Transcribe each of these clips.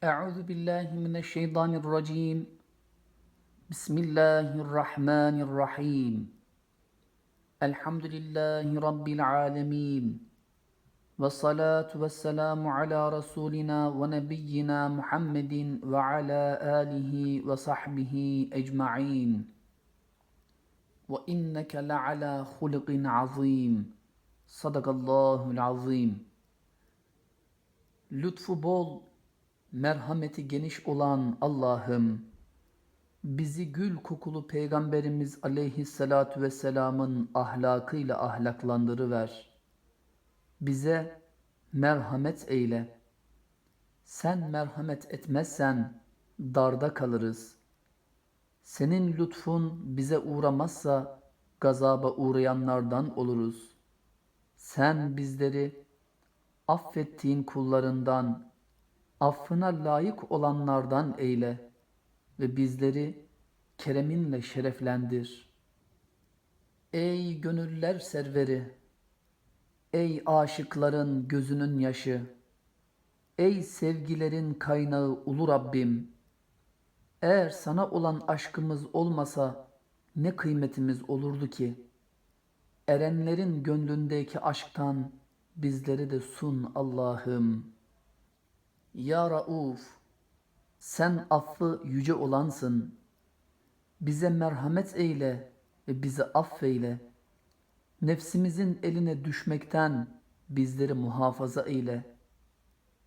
أعوذ بالله من الشيطان الرجيم. بسم الله الرحمن الرحيم. الحمد لله رب العالمين. والصلاة والسلام على رسولنا ونبينا محمد وعلى آله وصحبه أجمعين. وإنك لعلى خلق عظيم. صدق الله العظيم. Lütfu bol, merhameti geniş olan Allah'ım, bizi gül kokulu Peygamberimiz aleyhissalatu vesselamın ahlakıyla ahlaklandırıver. Bize merhamet eyle. Sen merhamet etmezsen darda kalırız. Senin lütfun bize uğramazsa gazaba uğrayanlardan oluruz. Sen bizleri affettiğin kullarından, affına layık olanlardan eyle ve bizleri kereminle şereflendir. Ey gönüller serveri, ey aşıkların gözünün yaşı, ey sevgilerin kaynağı ulu Rabbim, eğer sana olan aşkımız olmasa ne kıymetimiz olurdu ki? Erenlerin gönlündeki aşktan bizleri de sun Allah'ım. Ya Rauf, sen affı yüce olansın. Bize merhamet eyle ve bizi affeyle. Nefsimizin eline düşmekten bizleri muhafaza eyle.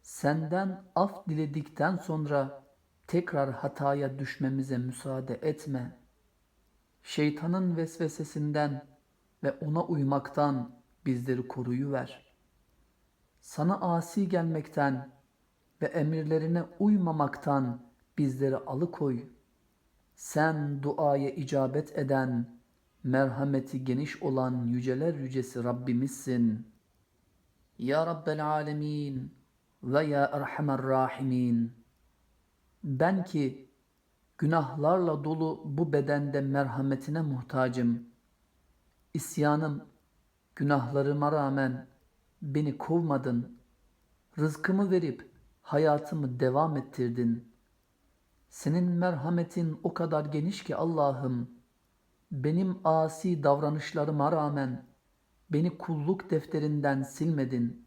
Senden af diledikten sonra tekrar hataya düşmemize müsaade etme. Şeytanın vesvesesinden ve ona uymaktan bizleri koruyuver. Sana asi gelmekten ve emirlerine uymamaktan bizleri alıkoy. Sen duaya icabet eden, merhameti geniş olan yüceler yücesi Rabbimizsin. Ya Rabbel Alemin ve Ya Erhamer Rahimin. Ben ki günahlarla dolu bu bedende merhametine muhtacım. İsyanım, günahlarıma rağmen beni kovmadın. Rızkımı verip hayatımı devam ettirdin. Senin merhametin o kadar geniş ki Allah'ım, benim asi davranışlarıma rağmen beni kulluk defterinden silmedin.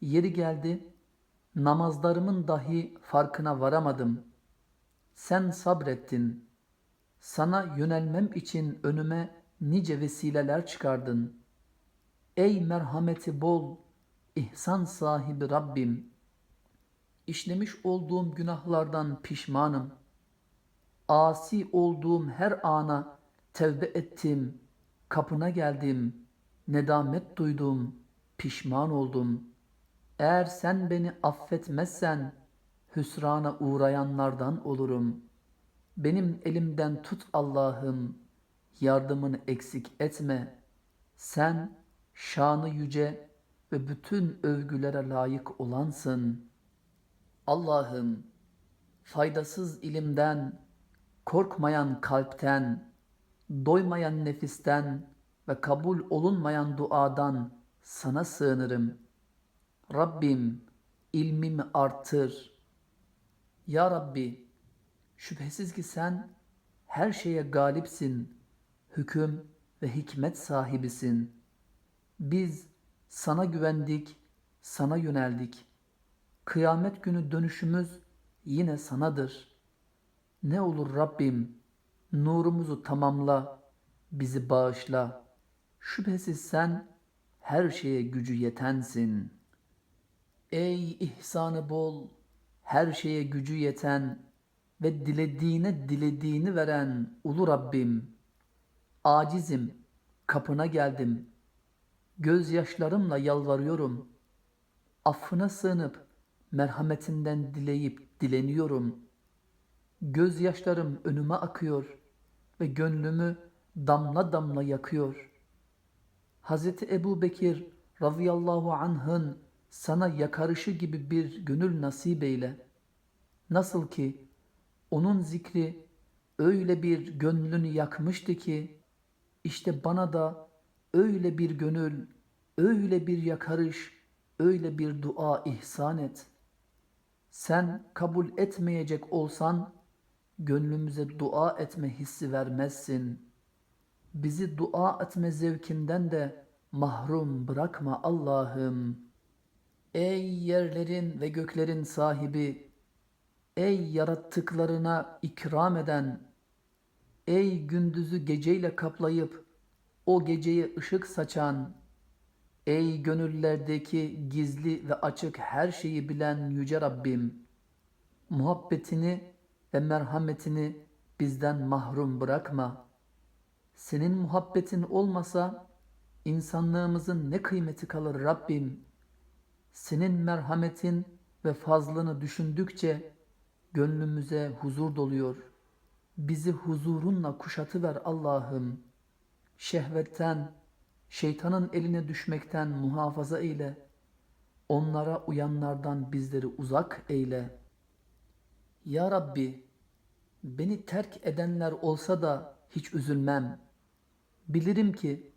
Yeri geldi, namazlarımın dahi farkına varamadım. Sen sabrettin. Sana yönelmem için önüme nice vesileler çıkardın. Ey merhameti bol, ihsan sahibi Rabbim! İşlemiş olduğum günahlardan pişmanım. Asi olduğum her ana tevbe ettim, kapına geldim, nedamet duydum, pişman oldum. Eğer sen beni affetmezsen, hüsrana uğrayanlardan olurum. Benim elimden tut Allah'ım, yardımını eksik etme. Sen şanı yüce ve bütün övgülere layık olansın. Allah'ım, faydasız ilimden, korkmayan kalpten, doymayan nefisten ve kabul olunmayan duadan sana sığınırım. Rabbim, ilmimi artır. Ya Rabbi, şüphesiz ki sen her şeye galipsin, hüküm ve hikmet sahibisin.'' Biz sana güvendik, sana yöneldik. Kıyamet günü dönüşümüz yine sanadır. Ne olur Rabbim, nurumuzu tamamla, bizi bağışla. Şüphesiz sen her şeye gücü yetensin. Ey ihsanı bol, her şeye gücü yeten ve dilediğine dilediğini veren ulu Rabbim. Acizim, kapına geldim.'' Gözyaşlarımla yalvarıyorum. Affına sığınıp merhametinden dileyip dileniyorum. Gözyaşlarım önüme akıyor ve gönlümü damla damla yakıyor. Hz. Ebu Bekir radıyallahu anh'ın sana yakarışı gibi bir gönül nasip eyle. Nasıl ki onun zikri öyle bir gönlünü yakmıştı ki işte bana da öyle bir gönül, öyle bir yakarış, öyle bir dua ihsan et. Sen kabul etmeyecek olsan gönlümüze dua etme hissi vermezsin. Bizi dua etme zevkinden de mahrum bırakma Allah'ım. Ey yerlerin ve göklerin sahibi, ey yarattıklarına ikram eden, ey gündüzü geceyle kaplayıp o geceye ışık saçan, ey gönüllerdeki gizli ve açık her şeyi bilen yüce Rabbim, muhabbetini ve merhametini bizden mahrum bırakma. Senin muhabbetin olmasa insanlığımızın ne kıymeti kalır Rabbim? Senin merhametin ve fazlını düşündükçe gönlümüze huzur doluyor. Bizi huzurunla kuşatıver Allah'ım. Şehvetten, şeytanın eline düşmekten muhafaza eyle. Onlara uyanlardan bizleri uzak eyle. Ya Rabbi, beni terk edenler olsa da hiç üzülmem. Bilirim ki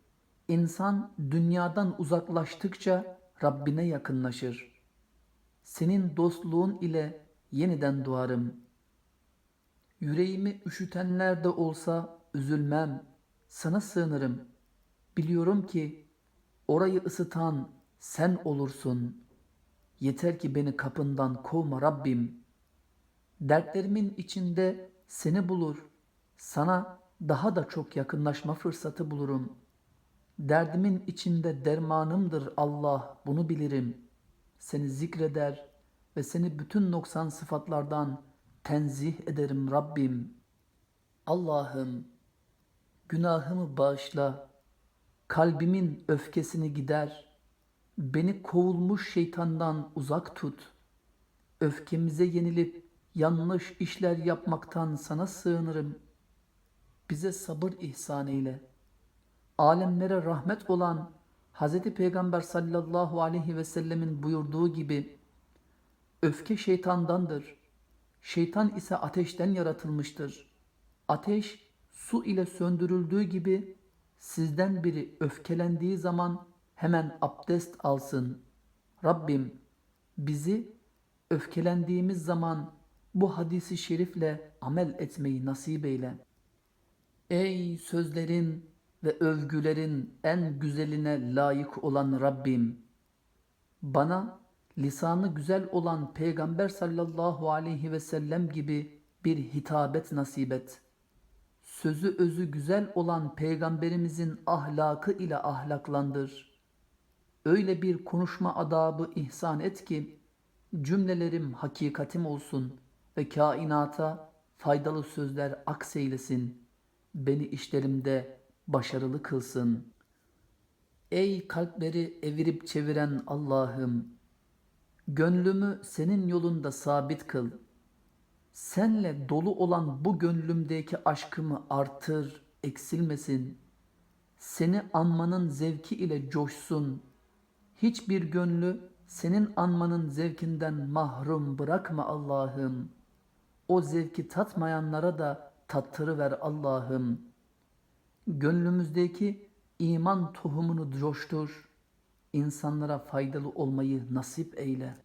insan dünyadan uzaklaştıkça Rabbine yakınlaşır. Senin dostluğun ile yeniden doğarım. Yüreğimi üşütenler de olsa üzülmem. Sana sığınırım. Biliyorum ki orayı ısıtan sen olursun. Yeter ki beni kapından kovma Rabbim. Dertlerimin içinde seni bulur. Sana daha da çok yakınlaşma fırsatı bulurum. Derdimin içinde dermanımdır Allah, bunu bilirim. Seni zikreder ve seni bütün noksan sıfatlardan tenzih ederim Rabbim. Allah'ım, günahımı bağışla, kalbimin öfkesini gider, beni kovulmuş şeytandan uzak tut. Öfkemize yenilip yanlış işler yapmaktan sana sığınırım. Bize sabır ihsan eyle. Alemlere rahmet olan Hz. Peygamber sallallahu aleyhi ve sellemin buyurduğu gibi öfke şeytandandır. Şeytan ise ateşten yaratılmıştır. Ateş su ile söndürüldüğü gibi sizden biri öfkelendiği zaman hemen abdest alsın. Rabbim bizi öfkelendiğimiz zaman bu hadisi şerifle amel etmeyi nasip eyle. Ey sözlerin ve övgülerin en güzeline layık olan Rabbim! Bana lisanı güzel olan Peygamber sallallahu aleyhi ve sellem gibi bir hitabet nasip et. Sözü özü güzel olan Peygamberimizin ahlakı ile ahlaklandır. Öyle bir konuşma adabı ihsan et ki cümlelerim hakikatim olsun ve kainata faydalı sözler akseylesin. Beni işlerimde başarılı kılsın. Ey kalpleri evirip çeviren Allah'ım! Gönlümü senin yolunda sabit kıl. Senle dolu olan bu gönlümdeki aşkımı artır, eksilmesin. Seni anmanın zevki ile coşsun. Hiçbir gönlü senin anmanın zevkinden mahrum bırakma Allah'ım. O zevki tatmayanlara da tattırıver Allah'ım. Gönlümüzdeki iman tohumunu coştur. İnsanlara faydalı olmayı nasip eyle.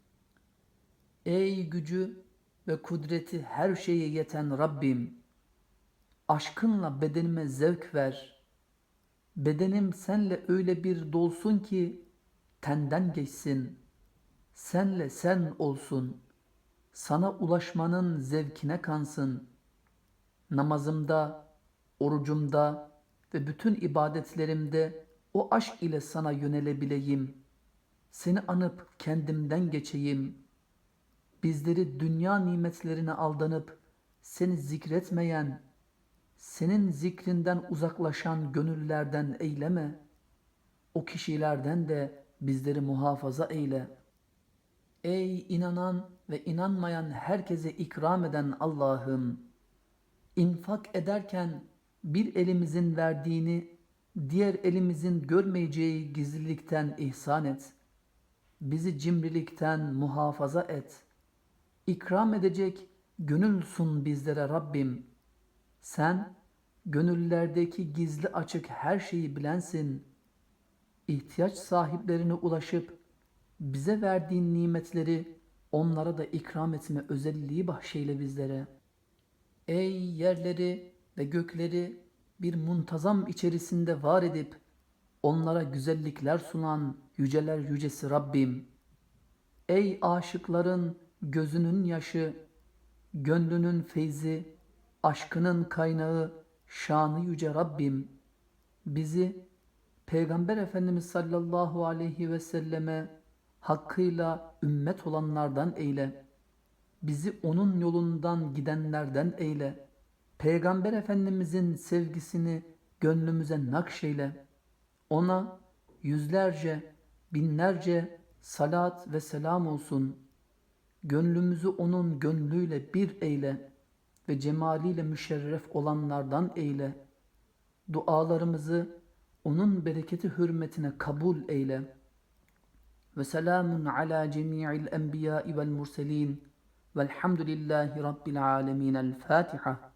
Ey gücü ve kudreti her şeye yeten Rabbim, aşkınla bedenime zevk ver. Bedenim senle öyle bir dolsun ki tenden geçsin. Senle sen olsun. Sana ulaşmanın zevkine kansın. Namazımda, orucumda ve bütün ibadetlerimde o aşk ile sana yönelebileyim. Seni anıp kendimden geçeyim. Bizleri dünya nimetlerine aldanıp seni zikretmeyen, senin zikrinden uzaklaşan gönüllerden eyleme. O kişilerden de bizleri muhafaza eyle. Ey inanan ve inanmayan herkese ikram eden Allah'ım! infak ederken bir elimizin verdiğini diğer elimizin görmeyeceği gizlilikten ihsan et. Bizi cimrilikten muhafaza et. İkram edecek gönül sun bizlere Rabbim. Sen gönüllerdeki gizli açık her şeyi bilensin. İhtiyaç sahiplerine ulaşıp bize verdiğin nimetleri onlara da ikram etme özelliği bahşeyle bizlere. Ey yerleri ve gökleri bir muntazam içerisinde var edip onlara güzellikler sunan yüceler yücesi Rabbim. Ey aşıkların gözünün yaşı, gönlünün feyzi, aşkının kaynağı, şanı yüce Rabbim. Bizi Peygamber Efendimiz sallallahu aleyhi ve selleme hakkıyla ümmet olanlardan eyle. Bizi onun yolundan gidenlerden eyle. Peygamber Efendimizin sevgisini gönlümüze nakşeyle. Ona yüzlerce, binlerce salat ve selam olsun. Gönlümüzü onun gönlüyle bir eyle ve cemaliyle müşerref olanlardan eyle. Dualarımızı onun bereketi hürmetine kabul eyle. Ve selamun ala cemi'il enbiya'i vel murselin velhamdülillahi rabbil alemin. El Fatiha.